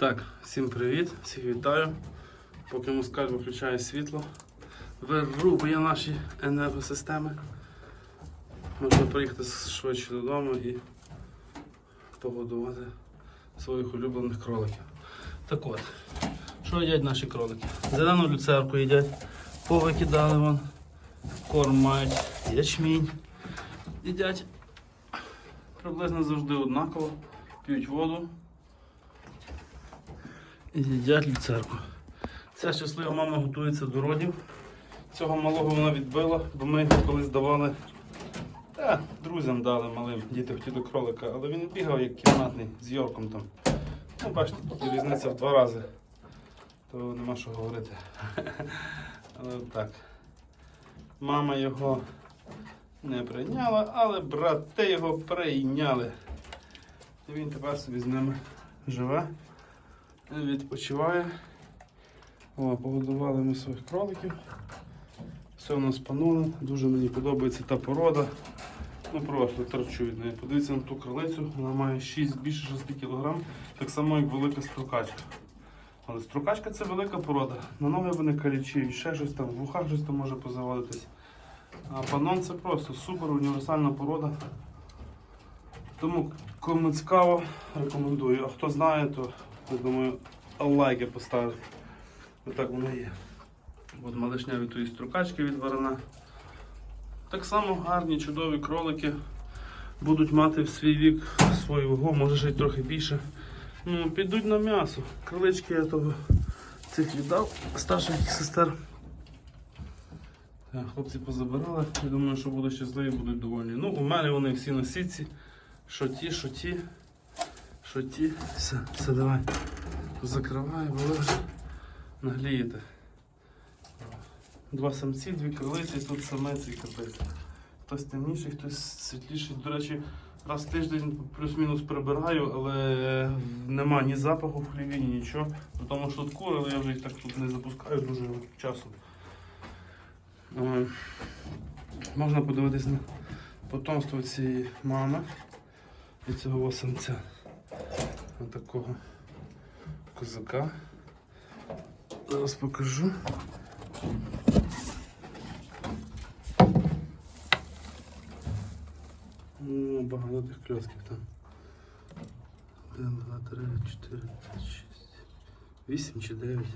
Так, всім привіт, всіх вітаю. Поки москаль виключає світло, вирубує наші енергосистеми. Можна приїхати швидше додому і погодувати своїх улюблених кроликів. Так от, що їдять наші кролики? Зелену люцерку їдять, повикидали вон, корм мають, ячмінь. Їдять приблизно завжди однаково, п'ють воду їдять люцерку. Ця щаслива мама готується до родів. Цього малого вона відбила, бо ми колись давали. Та, друзям дали малим, діти хотіли кролика, але він бігав як кімнатний з Йорком там. Ну, бачите, тут різниця в два рази. То нема що говорити. Але так. Мама його не прийняла, але брати його прийняли. І він тепер собі з ними живе відпочиває. О, погодували ми своїх кроликів. Все у нас пануло. Дуже мені подобається та порода. Ну просто торчу від неї. Подивіться на ту кролицю, вона має 6, більше 6 кг, так само як велика строкачка. Але строкачка це велика порода. На ноги вони калічі, ще щось там, в вухах щось там може позаводитись. А панон це просто супер універсальна порода. Тому кому цікаво, рекомендую. А хто знає, то я думаю, лайки поставити. Отак воно є. От малишня від тої строкачки від варена. Так само гарні, чудові кролики будуть мати в свій вік свою вагу, може й трохи більше. Ну, підуть на м'ясо. Кролички я того цих віддав старших сестер. Так, хлопці позабирали. Я думаю, що будуть щасливі, будуть довольні. Ну, у мене вони всі на сітці. Що ті, що ті, що ті. Все, все, давай. Закриваю, бо ви вже наглієте. Два самці, дві крилиці, тут самець і капець. Хтось темніший, хтось світліший. До речі, раз в тиждень плюс-мінус прибираю, але нема ні запаху в хліві, ні нічого. При тому що тут кури, я вже їх так тут не запускаю дуже часом. Е, Можна подивитись на потомство цієї мами і цього самця. Ось такого козака. Зараз покажу. О, багато тих кльосків там. Один, два, три, чотири, п'ять, шість. Вісім чи дев'ять.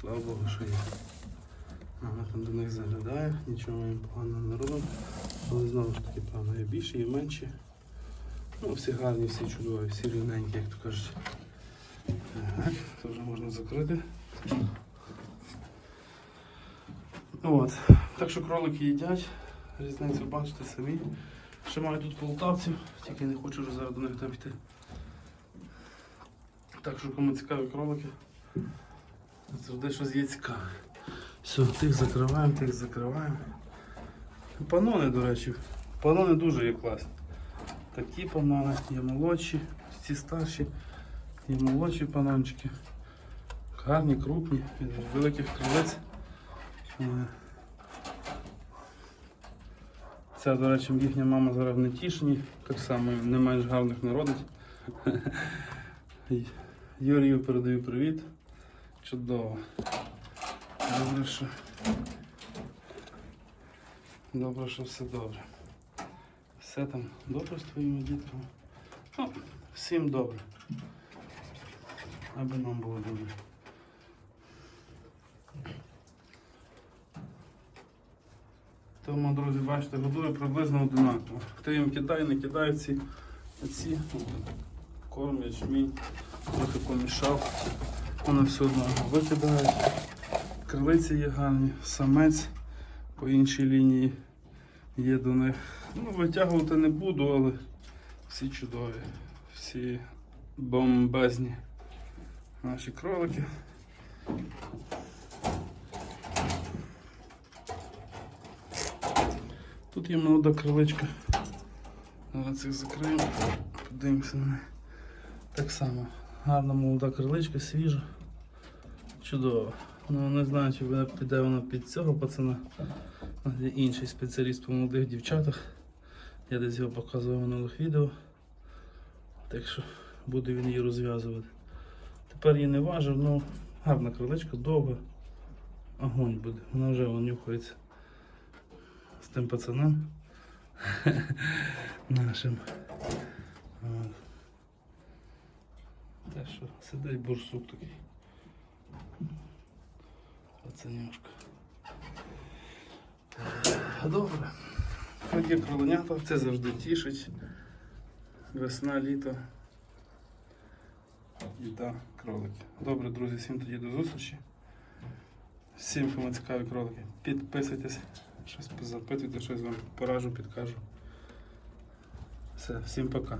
Слава Богу, що є. Ага, там до них заглядає, нічого їм поганого не робимо. Але знову ж таки, певно, є більше, є менші. Ну, всі гарні, всі чудові, всі рівненькі, як то кажуть. Це вже можна закрити. От. Так що кролики їдять, різницю бачите самі. Ще маю тут полтавців, тільки не хочу вже зараз до них там йти. Так що кому цікаві кролики, завжди щось є цікаве. Все, тих закриваємо, тих закриваємо. Панони, до речі, панони дуже є класні. Такі панони, є молодші, ці старші, є молодші панончики. Гарні, крупні, від великих крилиць. Е, Ця, до речі, їхня мама зараз в Нетішині, так само не менш гарних народить. Юрію передаю привіт. Чудово. Добре, що. Добре, що все добре. Все там добре з твоїми дітками. Ну, всім добре. Аби нам було добре. Тому, друзі, бачите, годую приблизно одинаково. Хто їм кидає, не кидає ці, ці корм, ячмінь, трохи помішав. Вони все одно викидають. Крилиці є гарні, самець по іншій лінії є до них. Ну, витягувати не буду, але всі чудові, всі бомбезні наші кролики. Тут є молода криличка. Зараз їх закриємо, подивимося на неї. Так само. Гарна молода криличка, свіжа. Чудово. Ну не знаю, чи піде вона під цього пацана. Інший спеціаліст по молодих дівчатах. Я десь його показував в минулих відео. Так що буде він її розв'язувати. тепер її не важив, ну гарна криличка, довга. Огонь буде. Вона вже нюхається з тим пацаном нашим. Те, що сидить бурсук такий. Пацанюшка. Добре. Є кроленята, це завжди тішить. Весна, літо. І та кролики. Добре, друзі, всім тоді до зустрічі. Всім, кому цікаві кролики, підписуйтесь, щось запитуйте, щось вам поражу, підкажу. Все, всім пока.